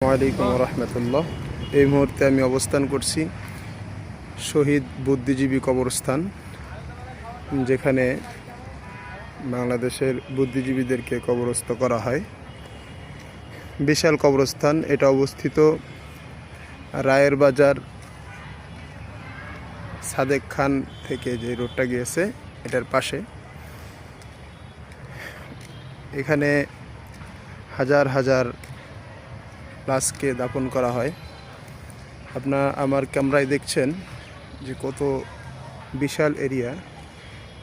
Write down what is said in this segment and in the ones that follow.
আলাইকুম রহমতুল্লাহ এই মুহূর্তে আমি অবস্থান করছি শহীদ বুদ্ধিজীবী কবরস্থান, যেখানে বাংলাদেশের বুদ্ধিজীবীদেরকে কবরস্থ করা হয়। বিশাল কবরস্থান, এটা অবস্থিত রায়ের বাজার সাদেক খান থেকে যে রোডটা গিয়েছে, এটার পাশে। এখানে হাজার হাজার লাশকে দাপন করা হয়। আপনার আমার ক্যামেরায় দেখছেন যে কত বিশাল এরিয়া।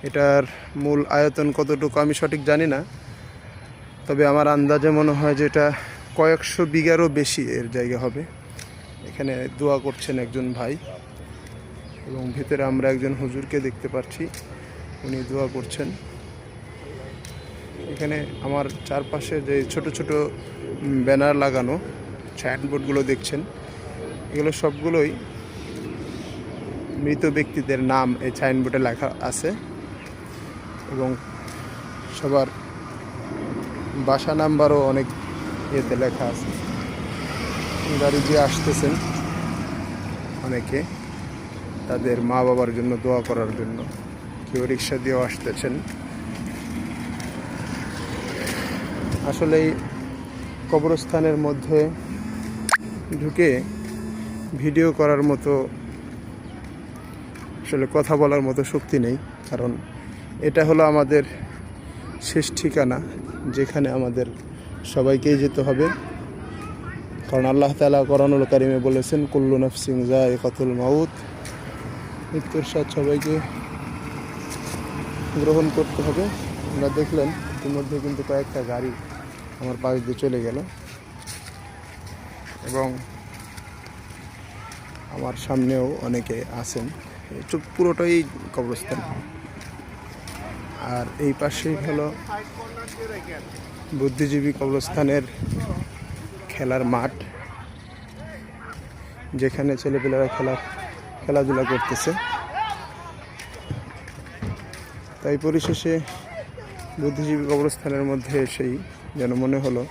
এটার মূল আয়তন কতটুকু আমি সঠিক জানি না। তবে আমার আন্দাজে মনে হয় যে এটা কয়েকশো বিঘারও বেশি এর জায়গা হবে। এখানে দোয়া করছেন একজন ভাই এবং ভিতরে আমরা একজন হুজুরকে দেখতে পাচ্ছি। উনি দোয়া করছেন। এখানে আমার চারপাশে যে ছোট ছোট ব্যানার লাগানো সাইনবোর্ডগুলো দেখছেন, এগুলো সবগুলোই মৃত ব্যক্তিদের নাম এই সাইনবোর্ডে লেখা আছে এবং সবার বাসা নাম্বারও অনেক ইয়েতে লেখা আছে। গাড়ি যে আসতেছেন অনেকে, তাদের মা বাবার জন্য দোয়া করার জন্য, কেউ রিক্সা দিয়েও আসতেছেন। আসলে কবরস্থানের মধ্যে ঢুকে ভিডিও করার মতো, আসলে কথা বলার মতো শক্তি নেই। কারণ এটা হলো আমাদের শেষ ঠিকানা, যেখানে আমাদের সবাইকেই যেতে হবে। কারণ আল্লাহ তালা করানুল কারিমে বলেছেন, কুল্লু নফসিং জা কতুল মাউত। মৃত্যুর সাথ সবাইকে গ্রহণ করতে হবে। আমরা দেখলেন ইতিমধ্যে কিন্তু কয়েকটা গাড়ি আমার পাশ দিয়ে চলে গেল। এবং আমার সামনেও অনেকে আছেন। পুরোটাই কবরস্থান। আর এই পাশেই হলো বুদ্ধিজীবী কবরস্থানের খেলার মাঠ। যেখানে ছেলেপেলেরা খেলা, খেলাধুলা করতেছে। তাই পরিশেষে বুদ্ধিজীবী কবরস্থানের মধ্যে এসেই যেন মনে হলো